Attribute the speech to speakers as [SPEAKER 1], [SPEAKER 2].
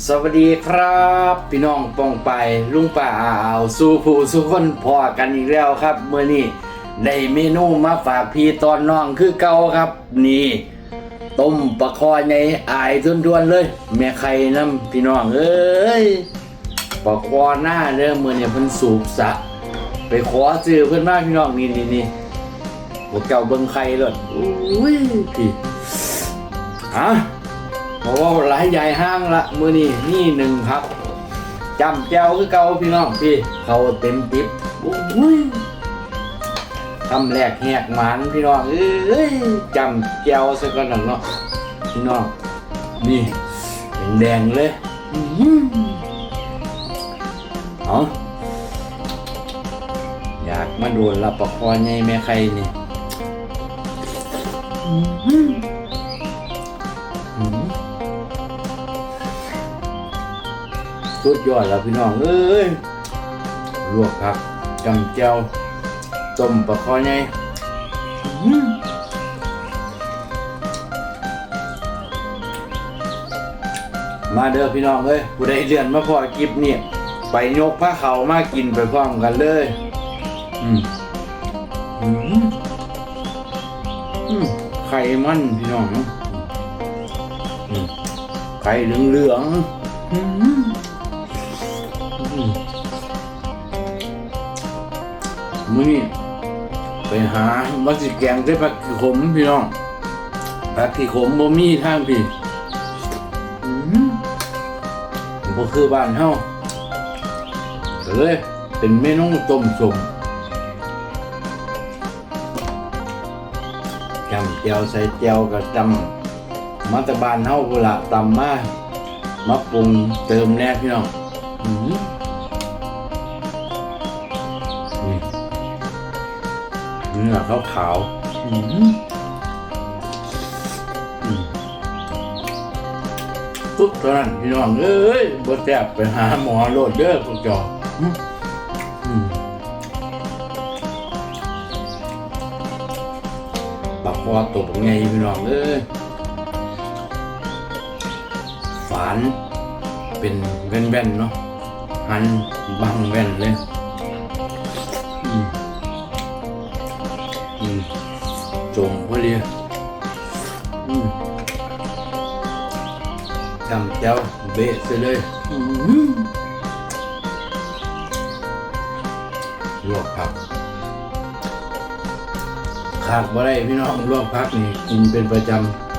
[SPEAKER 1] สวัสดีครับ พี่น้องปองไปลุงป่าอ่าวสู้ผู้สู้คนพอกันอีกแล้วครับเมื่อนี้ได้เมนูมาฝากพี่ตอนน้องคือเก่าครับ นี่ ต้มปลาคอในอายทวนๆเลย แม่ไข่น้ำพี่น้องเอ้ยปลาคอหน้าเด้อมื่อเนี่ยเพิ่นสูบสะ ไปขอซื้อเพิ่นมาพี่น้องนี่นี่นี่พวกเก่าเบิ่งไข่เลยอุ้ยพี่อะ เพราะว่าหลายใหญ่ห้างละมือนี่นี่หนึ่งครับจำแก้วคือเก่าพี่น้องพี่เขาเต็มติ๊บโอ้ยทำแรกแหกหมันพี่น้องเอ้ยจำแก้วสักก่อนหน่อยเนาะพี่น้องนี่แดงเลยเอาอยากมาโดนละปะคอใหญ่แม่ใครนี่ สุดยอดแล้วพี่น้องเอ้ยลวกผักจำเจียวต้มปลาคอไงมาเด้อพี่น้องเอ้ยผู้ใดเรียนมาพอคลิปนี่ไปยกผ้าเขามากินไปพร้อมกันเลยอืมอืมอืมไข่มันพี่น้องอืมไข่เหลืองๆอืม มื้อนี้ไปหาวักสิแกงได้ผักขี้ขมพี่น้องผักขี้ขมบ่มีทางพี่อืมบ่คือบ้านเฮาเลยเป็นเมนูต้มสมจำเจียวใส่เจียวก็จำมาตะบานเฮาพุละตำมามาปรุงเติมแน่พี่น้องอืม เนื้อขาวขาวๆอืมอืมปุ๊บท่านพี่น้องเอ้ยบ่แซ่บไปหาหมอโลดเด้อพวกจออืมอืมบักคอตกไงพี่น้องเอ้ยฝานเป็นแว่นๆเนาะหันบังแว่นเลย อืมจงพอดีอืมจำเจ้าเบะไปเลยอืมลวกผักขาดบ่ได้พี่น้องลวกผักนี่กินเป็นประจำ